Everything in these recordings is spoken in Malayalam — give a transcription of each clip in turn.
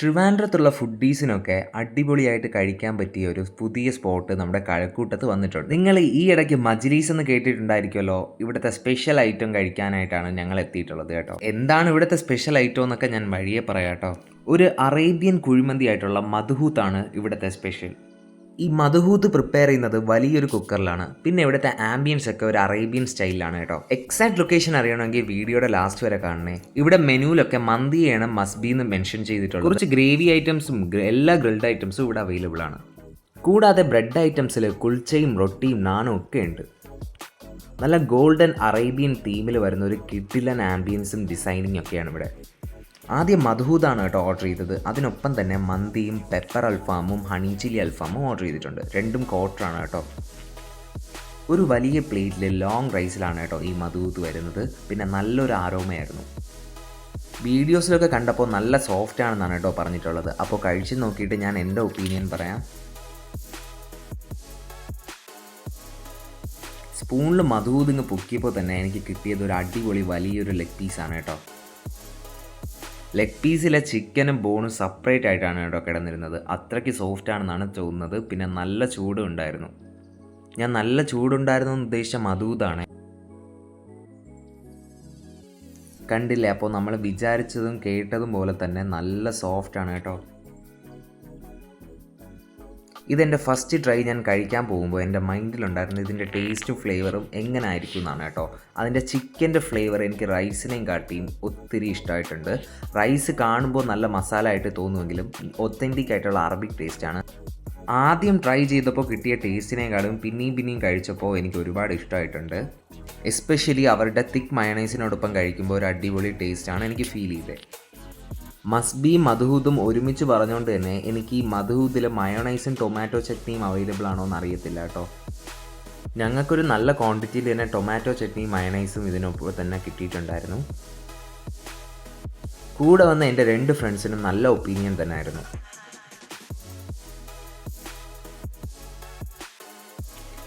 ട്രിവാൻഡ്രത്തുള്ള ഫുഡീസിനൊക്കെ അടിപൊളിയായിട്ട് കഴിക്കാൻ പറ്റിയ ഒരു പുതിയ സ്പോട്ട് നമ്മുടെ കഴക്കൂട്ടത്ത് വന്നിട്ടുണ്ട്. നിങ്ങൾ ഈ ഇടയ്ക്ക് മജ്ലീസ് എന്ന് കേട്ടിട്ടുണ്ടായിരിക്കുമല്ലോ? ഇവിടുത്തെ സ്പെഷ്യൽ ഐറ്റം കഴിക്കാനായിട്ടാണ് ഞങ്ങൾ എത്തിയിട്ടുള്ളത് കേട്ടോ. എന്താണ് ഇവിടുത്തെ സ്പെഷ്യൽ ഐറ്റം എന്നൊക്കെ ഞാൻ വഴിയെ പറയാം കേട്ടോ. ഒരു അറേബ്യൻ കുഴിമന്തി ആയിട്ടുള്ള മധുഹൂത്താണ് ഇവിടുത്തെ സ്പെഷ്യൽ. ഈ മധുഹൂത്ത് പ്രിപ്പയർ ചെയ്യുന്നത് വലിയൊരു കുക്കറിലാണ് പിന്നെ ഇവിടുത്തെ ആംബിയൻസ് ഒക്കെ ഒരു അറേബ്യൻ സ്റ്റൈലിലാണ് കേട്ടോ. എക്സാക്ട് ലൊക്കേഷൻ അറിയണമെങ്കിൽ വീഡിയോയുടെ ലാസ്റ്റ് വരെ കാണണേ. ഇവിടെ മെനുവിലൊക്കെ മന്തിയാണ് മസ്ബി എന്ന് മെൻഷൻ ചെയ്തിട്ടുള്ളത്. കുറച്ച് ഗ്രേവി ഐറ്റംസും എല്ലാ ഗ്രിൽഡ് ഐറ്റംസും ഇവിടെ അവൈലബിൾ ആണ്. കൂടാതെ ബ്രെഡ് ഐറ്റംസിൽ കുൽച്ചയും റൊട്ടിയും നാനും ഒക്കെ ഉണ്ട്. നല്ല ഗോൾഡൻ അറേബ്യൻ തീമിൽ വരുന്ന ഒരു കിഡിലൻ ആംബിയൻസും ഡിസൈനിങ് ഒക്കെയാണ് ഇവിടെ. ആദ്യം മധുഹൂദാണ് കേട്ടോ ഓർഡർ ചെയ്തത്. അതിനൊപ്പം തന്നെ മന്തിയും പെപ്പർ അൽഫാമും ഹണി ചില്ലി അൽഫാമും ഓർഡർ ചെയ്തിട്ടുണ്ട്. രണ്ടും ക്വാർട്ടറാണ് കേട്ടോ. ഒരു വലിയ പ്ലേറ്റിൽ ലോങ് റൈസിലാണ് കേട്ടോ ഈ മധുഹൂത്ത് വരുന്നത്. പിന്നെ നല്ലൊരു ആരോമയായിരുന്നു വീഡിയോസിലൊക്കെ കണ്ടപ്പോൾ നല്ല സോഫ്റ്റ് ആണെന്നാണ് കേട്ടോ പറഞ്ഞിട്ടുള്ളത്. അപ്പോൾ കഴിച്ചു നോക്കിയിട്ട് ഞാൻ എന്റെ ഒപ്പീനിയൻ പറയാം. സ്പൂണിൽ മധുഹൂതിങ്ങ് പൊക്കിയപ്പോൾ തന്നെ എനിക്ക് കിട്ടിയത് ഒരു അടിപൊളി വലിയൊരു ലെഗ് പീസാണ് കേട്ടോ. ലെഗ് പീസിലെ ചിക്കനും ബോണും സെപ്പറേറ്റ് ആയിട്ടാണ് കേട്ടോ കിടന്നിരുന്നത്. അത്രയ്ക്ക് സോഫ്റ്റ് ആണെന്നാണ് തോന്നുന്നത്. പിന്നെ നല്ല ചൂടും ഉണ്ടായിരുന്നു. ഞാൻ നല്ല ചൂടുണ്ടായിരുന്നു എന്ന് ഉദ്ദേശിച്ച മധൂതാണ് കണ്ടില്ലേ? അപ്പോൾ നമ്മൾ വിചാരിച്ചതും കേട്ടതും പോലെ തന്നെ നല്ല സോഫ്റ്റ് ആണ് കേട്ടോ. ഇതെന്റെ ഫസ്റ്റ് ട്രൈ ഞാൻ കഴിക്കാൻ പോകുമ്പോൾ എന്റെ മൈൻഡിലുണ്ടായിരുന്ന ഇതിന്റെ ടേസ്റ്റും ഫ്ലേവറും എങ്ങനെ ആയിരിക്കും എന്നാണ് കേട്ടോ. അതിന്റെ ചിക്കന്റെ ഫ്ലേവർ എനിക്ക് റൈസിനെയും കാട്ടിയും ഒത്തിരി ഇഷ്ടമായിട്ടുണ്ട് റൈസ് കാണുമ്പോൾ നല്ല മസാല ആയിട്ട് തോന്നുമെങ്കിലും ഒത്തന്റിക് ആയിട്ടുള്ള അറബിക് ടേസ്റ്റാണ് ആദ്യം ട്രൈ ചെയ്തപ്പോൾ കിട്ടിയ ടേസ്റ്റിനേക്കാളും പിന്നെയും പിന്നെയും കഴിച്ചപ്പോൾ എനിക്ക് ഒരുപാട് ഇഷ്ടമായിട്ടുണ്ട് എസ്പെഷ്യലി അവരുടെ തിക്ക് മയണൈസിനോടൊപ്പം കഴിക്കുമ്പോൾ ഒരു അടിപൊളി ടേസ്റ്റാണ് എനിക്ക് ഫീൽ ചെയ്തത് മസ്ബി മധുഹൂദും ഒരുമിച്ച് പറഞ്ഞുകൊണ്ട് തന്നെ എനിക്ക് ഈ മധുഹൂദിൽ മയോണൈസും ടൊമാറ്റോ ചട്നിയും അവൈലബിൾ ആണോ എന്ന് അറിയത്തില്ല കേട്ടോ. ഞങ്ങൾക്കൊരു നല്ല ക്വാണ്ടിറ്റിയിൽ തന്നെ ടൊമാറ്റോ ചട്നിയും മയണൈസും ഇതിനൊപ്പം തന്നെ കിട്ടിയിട്ടുണ്ടായിരുന്നു. കൂടെ വന്ന എന്റെ രണ്ട് ഫ്രണ്ട്സിനും നല്ല ഒപ്പീനിയൻ തന്നെ ആയിരുന്നു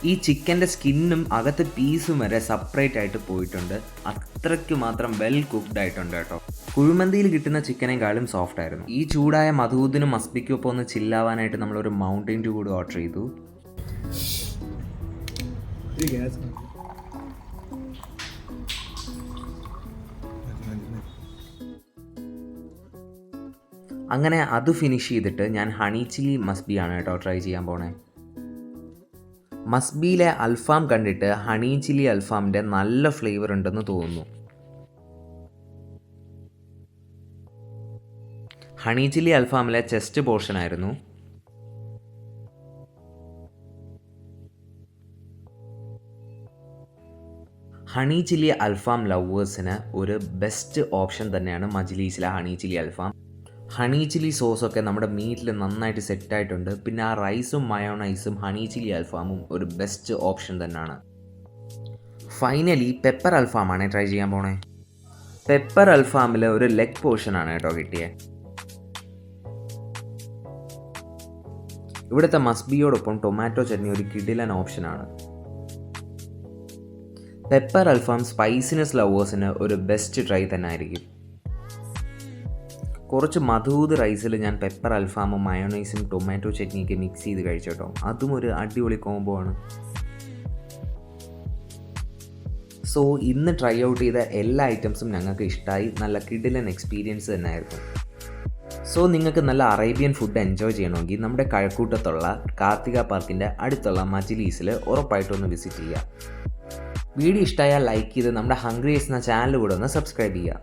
ഈ ചിക്കന്റെ സ്കിന്നും അകത്ത് പീസും വരെ സെപ്പറേറ്റ് ആയിട്ട് പോയിട്ടുണ്ട്. അത്രയ്ക്ക് മാത്രം വെൽ കുക്ക്ഡ് ആയിട്ടുണ്ട് കേട്ടോ. കുഴിമന്തിയിൽ കിട്ടുന്ന ചിക്കനേക്കാളും സോഫ്റ്റ് ആയിരുന്നു. ഈ ചൂടായ മധുദിനും മസ്ബിക്കും ഒപ്പം ഒന്ന് ചില്ലാവാനായിട്ട് നമ്മളൊരു മൗണ്ടൈൻ ഡ്യൂ കൂടി ഓർഡർ ചെയ്തു. അങ്ങനെ അത് ഫിനിഷ് ചെയ്തിട്ട് ഞാൻ ഹണി ചില്ലി മസ്ബിയാണ് കേട്ടോ ട്രൈ ചെയ്യാൻ പോണേ. മസ്ബിയിലെ അൽഫാം കണ്ടിട്ട് ഹണി ചില്ലി അൽഫാമിന്റെ നല്ല ഫ്ലേവർ ഉണ്ടെന്ന് തോന്നുന്നു. ഹണി ചില്ലി അൽഫാമിലെ ചെസ്റ്റ് പോർഷൻ ആയിരുന്നു. ഹണി ചില്ലി അൽഫാം ലവേഴ്സിന് ഒരു ബെസ്റ്റ് ഓപ്ഷൻ തന്നെയാണ് മജ്ലീസിലെ ഹണി ചില്ലി അൽഫാം. ഹണി ചില്ലി സോസൊക്കെ നമ്മുടെ മീറ്റിൽ നന്നായിട്ട് സെറ്റായിട്ടുണ്ട്. പിന്നെ ആ റൈസും മയോണൈസും ഹണി ചില്ലി അൽഫാമും ഒരു ബെസ്റ്റ് ഓപ്ഷൻ തന്നെയാണ്. ഫൈനലി പെപ്പർ അൽഫാമാണ് ട്രൈ ചെയ്യാൻ പോണേ. പെപ്പർ അൽഫാമിൽ ഒരു ലെഗ് പോർഷനാണ് കേട്ടോ കിട്ടിയത് ഇവിടുത്തെ മസ്ബിയോടൊപ്പം ടൊമാറ്റോ ചട്നി ഒരു കിടിലൻ ഓപ്ഷനാണ് പെപ്പർ അൽഫാം സ്പൈസിനെസ് ലവേഴ്സിന് ഒരു ബെസ്റ്റ് ട്രൈ തന്നെ ആയിരിക്കും കുറച്ച് മധൂത് റൈസിൽ ഞാൻ പെപ്പർ അൽഫാമും മയോണൈസും ടൊമാറ്റോ ചട്നിയൊക്കെ മിക്സ് ചെയ്ത് കഴിച്ചോട്ടോ. അതും ഒരു അടിപൊളി കോംബോ ആണ്. സോ ഇന്ന് ട്രൈ ഔട്ട് ചെയ്ത എല്ലാ ഐറ്റംസും ഞങ്ങൾക്ക് ഇഷ്ടമായി നല്ല കിഡിലൻ എക്സ്പീരിയൻസ് തന്നെയായിരുന്നു സോ നിങ്ങൾക്ക് നല്ല അറേബ്യൻ ഫുഡ് എൻജോയ് ചെയ്യണമെങ്കിൽ നമ്മുടെ കഴക്കൂട്ടത്തുള്ള കാർത്തിക പാർക്കിന്റെ അടുത്തുള്ള മജിലീസിൽ ഉറപ്പായിട്ടൊന്ന് വിസിറ്റ് ചെയ്യുക. വീഡിയോ ഇഷ്ടമായാൽ ലൈക്ക് ചെയ്ത് നമ്മുടെ ഹംഗ്രീസ് എന്ന ചാനൽ കൂടെ ഒന്ന് സബ്സ്ക്രൈബ് ചെയ്യുക.